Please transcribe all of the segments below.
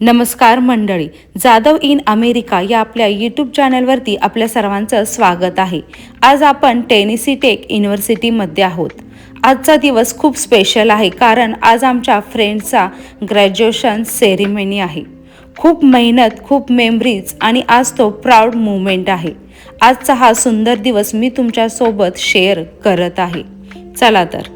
नमस्कार मंडळी Jadhav in America या आपल्या यूट्यूब चॅनलवरती आपल्या सर्वांचं स्वागत आहे. आज आपण टेनिसी टेक युनिव्हर्सिटीमध्ये आहोत. आजचा दिवस खूप स्पेशल आहे कारण आज आमच्या फ्रेंडचा ग्रॅज्युएशन सेरेमनी आहे. खूप मेहनत खूप मेमरीज आणि आज तो प्राऊड मुवमेंट आहे. आजचा हा सुंदर दिवस मी तुमच्यासोबत शेअर करत आहे. चला तर.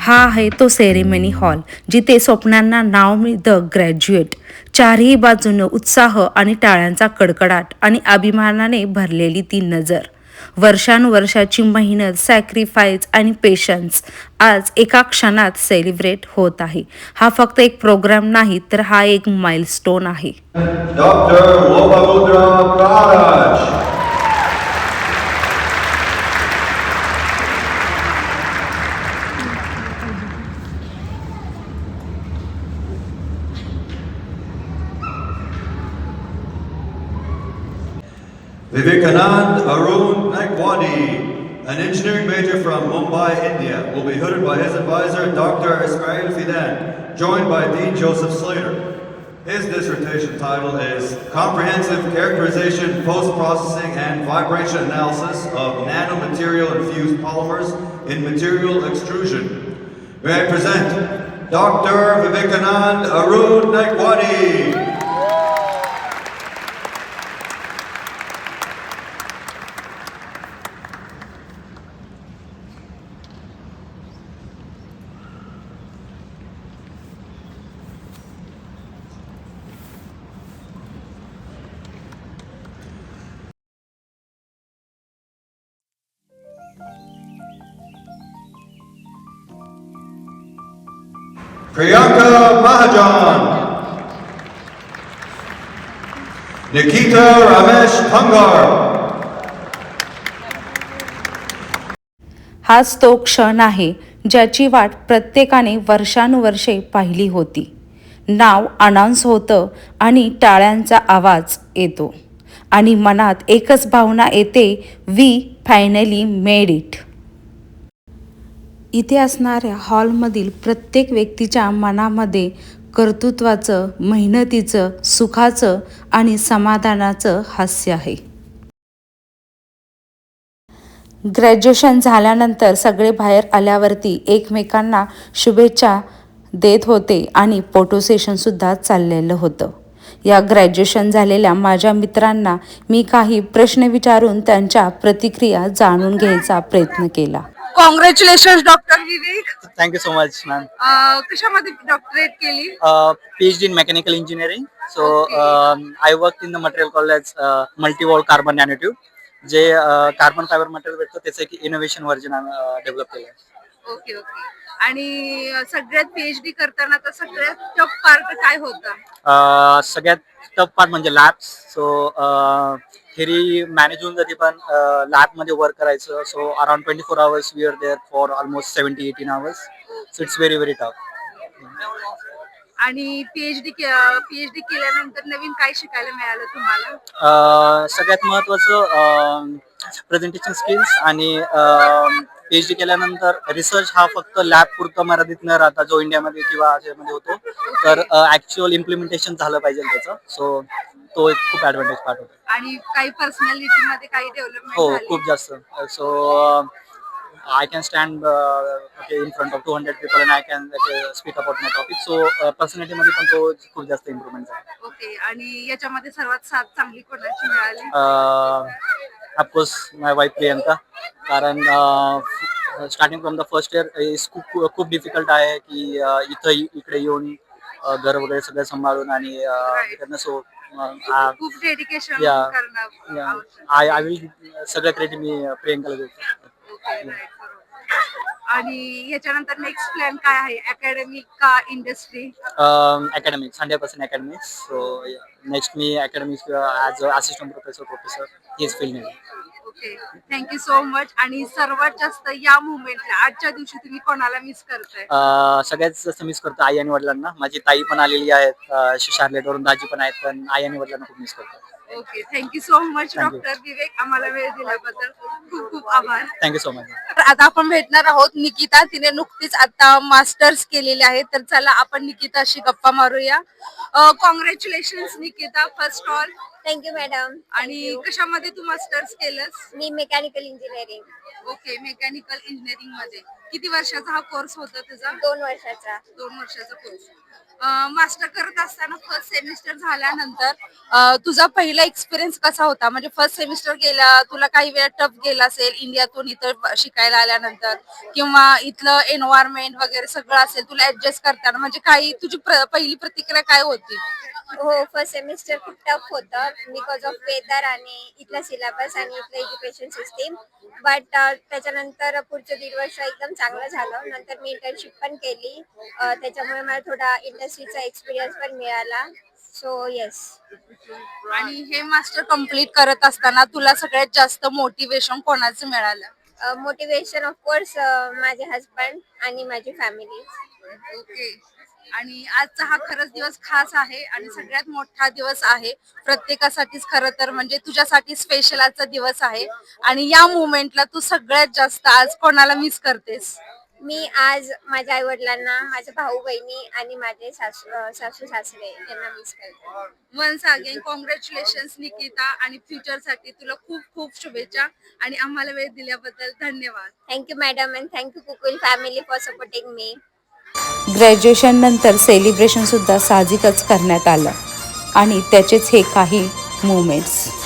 हा आहे तो सेरेमनी हॉल जिथे स्वप्नांना नाव मी द ग्रॅज्युएट. चारही बाजूनं उत्साह आणि टाळ्यांचा कडकडाट आणि अभिमानाने भरलेली ती नजर. वर्षानुवर्षाची मेहनत सॅक्रिफाईस आणि पेशन्स आज एका क्षणात सेलिब्रेट होत आहे. हा फक्त एक प्रोग्राम नाही तर हा एक माइलस्टोन आहे. Vivekanand Arun Naikwadi, an engineering major from Mumbai, India, will be hooded by his advisor, Dr. Ismail Fidan, joined by Dean Joseph Slater. His dissertation title is Comprehensive Characterization, Post-Processing, and Vibration Analysis of Nanomaterial-Infused Polymers in Material Extrusion. May I present Dr. Vivekanand Arun Naikwadi. Priyanka Mahajan. Nikita Ramesh Pangar. हाच तो क्षण आहे ज्याची वाट प्रत्येकाने वर्षानुवर्षे पाहिली होती नाव अनाऊन्स होतं आणि टाळ्यांचा आवाज येतो आणि मनात एकच भावना येते वी फायनली मेड इट इथे असणाऱ्या हॉलमधील प्रत्येक व्यक्तीच्या मनामध्ये कर्तृत्वाचं मेहनतीचं सुखाचं आणि समाधानाचं हास्य आहे. ग्रॅज्युएशन झाल्यानंतर सगळे बाहेर आल्यावरती एकमेकांना शुभेच्छा देत होते आणि फोटो सेशनसुद्धा चाललेलं होतं. या ग्रॅज्युएशन झालेल्या माझ्या मित्रांना मी काही प्रश्न विचारून त्यांच्या प्रतिक्रिया जाणून घ्यायचा प्रयत्न केला. Congratulation doctor Vivek thank you so much ma'am कशामध्ये डॉक्टरेट केली? P H D in mechanical engineering so I work in the material college multiwall carbon nanotube जे कार्बन फायबर मटेरियल भेटतो त्याचं एक इनोव्हेशन व्हर्जन डेव्हलप केलं okay okay आणि सगळ्यात PhD करताना तर सगळ्यात टफ पार्ट काय होता? सगळ्यात टफ पार्ट म्हणजे लॅब्स सो थेरी मॅनेज होऊन जाते पण लॅबमध्ये वर्क करायचं. So around twenty four hours we are there for almost seventy eighteen hours so it's very very tough आणि पीएचडी पीएचडी केल्यानंतर नवीन काय शिकायला मिळालं तुम्हाला? सगळ्यात महत्वाचं प्रेझेंटेशन स्किल्स आणि पीएचडी केल्यानंतर रिसर्च हा फक्त लॅब पुरता मर्यादित न राहता जो इंडियामध्ये किंवा मध्ये होतो तर ऍक्च्युअल इम्प्लिमेंटेशन झालं पाहिजे त्याचं. सो तो एक खूप ऍडव्हान्टेज पार्ट होतो. आणि काही पर्सनॅलिटी मध्ये काही हो डेव्हलपमेंट खूप जास्त. So I can stand in front of two hundred people and I can speak about my topic so पर्सनॅलिटीमध्ये पण तो खूप जास्त इम्प्रुव्हमेंट झाला. ओके आणि याच्यामध्ये सर्वात साथ चांगली कोणाची मिळाली? ऑफकोर्स माय वाईफ प्रियंका कारण starting from the first year is खूप खूप डिफिकल्ट आहे की इथं इकडे येऊन घर वगैरे सगळं सांभाळून आणि सो आय आय विल सगळं क्रेडिट मी प्रियंकाला देतो. आणि याच्यानंतर नेक्स्ट प्लॅन काय आहे? अकॅडमिक का industry academics hundred percent academics so next मी academics as assistant professor professor हीच field okay thank you so much आणि सर्वात जास्त या मुवमेंटला आजच्या दिवशी तुम्ही कोणाला मिस करताय? सगळ्यात जास्त मिस करतो आई आणि वडिलांना. माझी ताई पण आलेली आहेत शार्लेटवरून दाजी पण आहेत पण आई आणि वडिलांना खूप मिस करतो. Okay thank you so much Thank you. Doctor Vivek आम्हाला वेळ दिल्याबद्दल खूप खूप आभार. थँक्यू सो मच तर आता आपण भेटणार आहोत निकिता. तिने नुकतीच आता मास्टर्स केलेले आहे तर चला आपण निकिताशी गप्पा मारूया. Congratulation Nikita first all thank you madam आणि कशामध्ये तू मास्टर्स केलंस? मी मेकॅनिकल इंजिनिअरिंग ओके मेकॅनिकल इंजिनिअरिंगमध्ये. किती वर्षाचा हा कोर्स होता तुझा? दोन वर्षाचा. दोन वर्षाचा कोर्स मास्टर करत असताना फर्स्ट सेमिस्टर झाल्यानंतर तुझा पहिला एक्सपिरियन्स कसा होता? म्हणजे फर्स्ट सेमिस्टर गेला तुला काही वेळा टफ गेला असेल इंडियातून इथं शिकायला आल्यानंतर किंवा इथलं एन्व्हायरमेंट वगैरे सगळं असेल तुला ऍडजस्ट करताना म्हणजे काही तुझी पहिली प्रतिक्रिया काय होती? हो फर्स्ट सेमिस्टर खूप टफ होतं बिकॉज ऑफ वेदर आणि इथला सिलेबस आणि इथलं एज्युकेशन सिस्टीम बट त्याच्यानंतर पुढचं दीड वर्ष एकदम चांगलं झालं. नंतर मी इंटर्नशिप पण केली. अ, त्याच्यामुळे मला थोडा इंडस्ट्रीचा एक्सपिरियन्स पण मिळाला. सो येस आणि हे मास्टर कंप्लीट करत असताना तुला सगळ्यात जास्त मोटिवेशन कोणाचं मिळालं? मोटिवेशन ऑफकोर्स माझे हजबंड आणि माझी फॅमिली ओके आणि आजचा हा खरंच दिवस खास आहे आणि सगळ्यात मोठा दिवस आहे. प्रत्येकासाठीच खरं तर म्हणजे तुझ्यासाठी स्पेशल आजचा दिवस आहे. आणि या मुवमेंटला तू सगळ्यात जास्त आज कोणाला मिस करतेस? मी आज माझ्या आई वडिलांना माझे भाऊ बहिणी आणि माझे सासू सासू सासरे यांना मिस करते. वन्स अगेन कॉंग्रॅच्युलेशन निकिता आणि फ्युचरसाठी तुला खूप खूप शुभेच्छा आणि आम्हाला वेळ दिल्याबद्दल धन्यवाद. Thank you madam and thank you Kukul family for supporting me graduation नंतर सेलिब्रेशन सुद्धा साहजिकच करण्यात आलं. आणि त्याचेच हे काही movements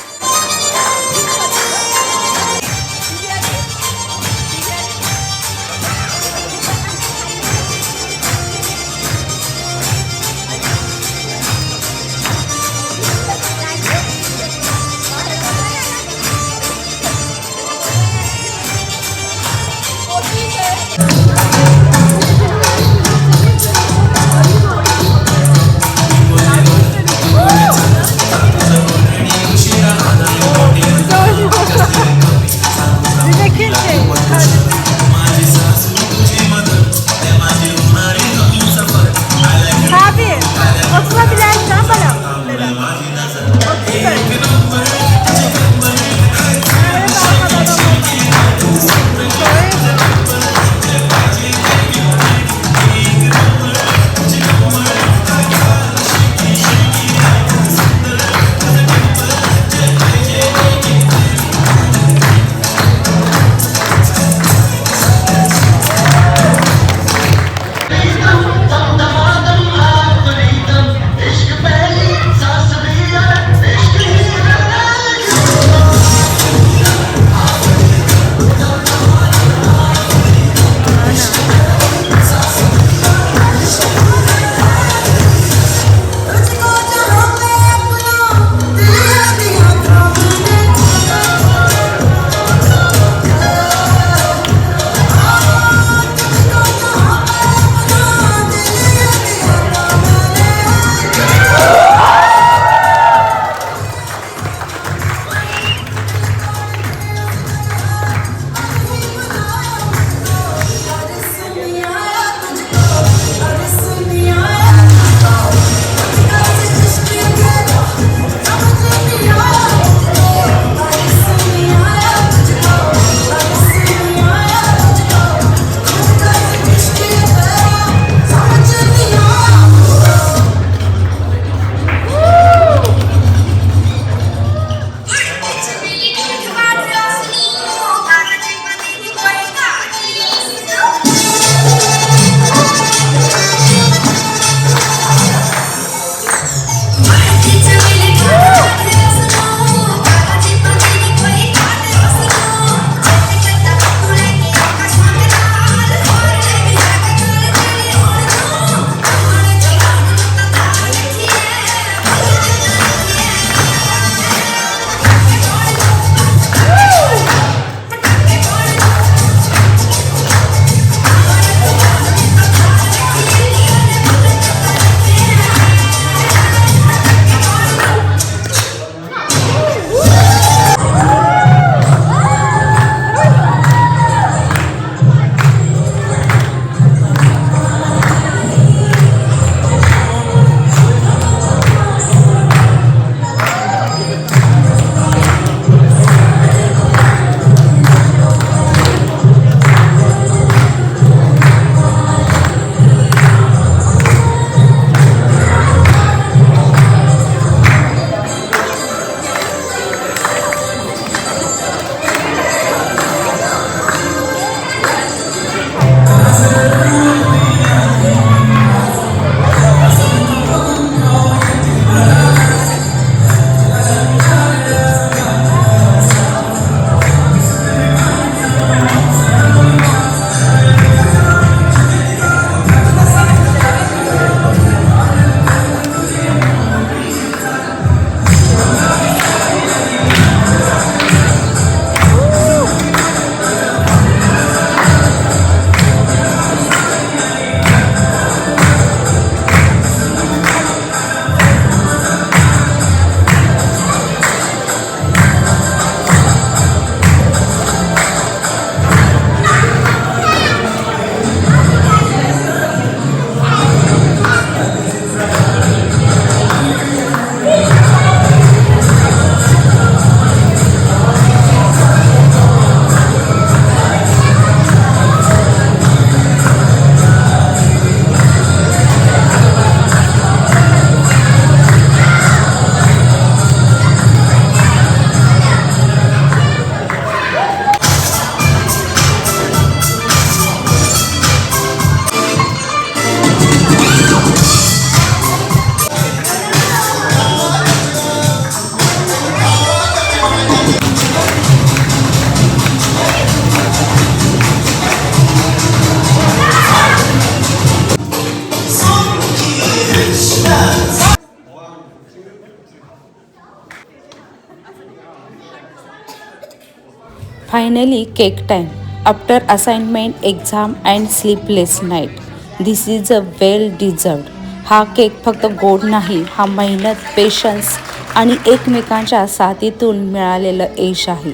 finally cake time after assignment exam and sleepless night this is a well deserved हा केक फक्त गोड नाही हा मेहनत पेशन्स आणि एकमेकांच्या साथीतून मिळालेलं यश आहे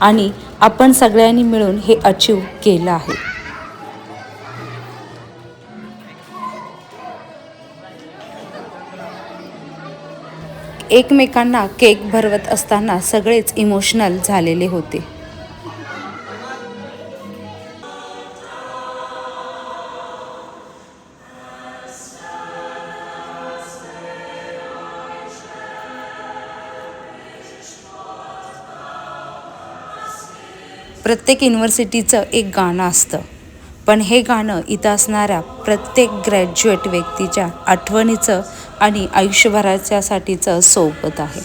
आणि आपण सगळ्यांनी मिळून हे अचीव केलं आहे एकमेकांना केक भरवत असताना सगळेच इमोशनल झालेले होते. प्रत्येक युनिव्हर्सिटीचं एक गाणं असतं. पण हे गाणं इथं असणाऱ्या प्रत्येक ग्रॅज्युएट व्यक्तीच्या आठवणीचं आणि आयुष्यभराच्यासाठीचं सोबत आहे.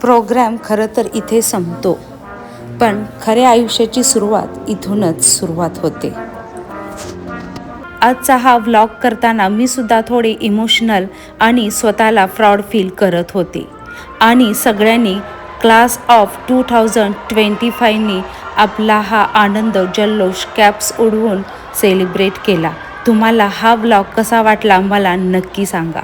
प्रोग्रॅम खरं तर इथे संपतो पण खऱ्या आयुष्याची सुरुवात इथूनच सुरुवात होते. आजचा हा व्लॉग करताना मी सुद्धा थोडे इमोशनल आणि स्वतःला फ्रॉड फील करत होते. आणि सगळ्यांनी class of two thousand twenty five आपला हा आनंद जल्लोष कॅप्स उडवून सेलिब्रेट केला. तुम्हाला हा ब्लॉग कसा वाटला मला नक्की सांगा.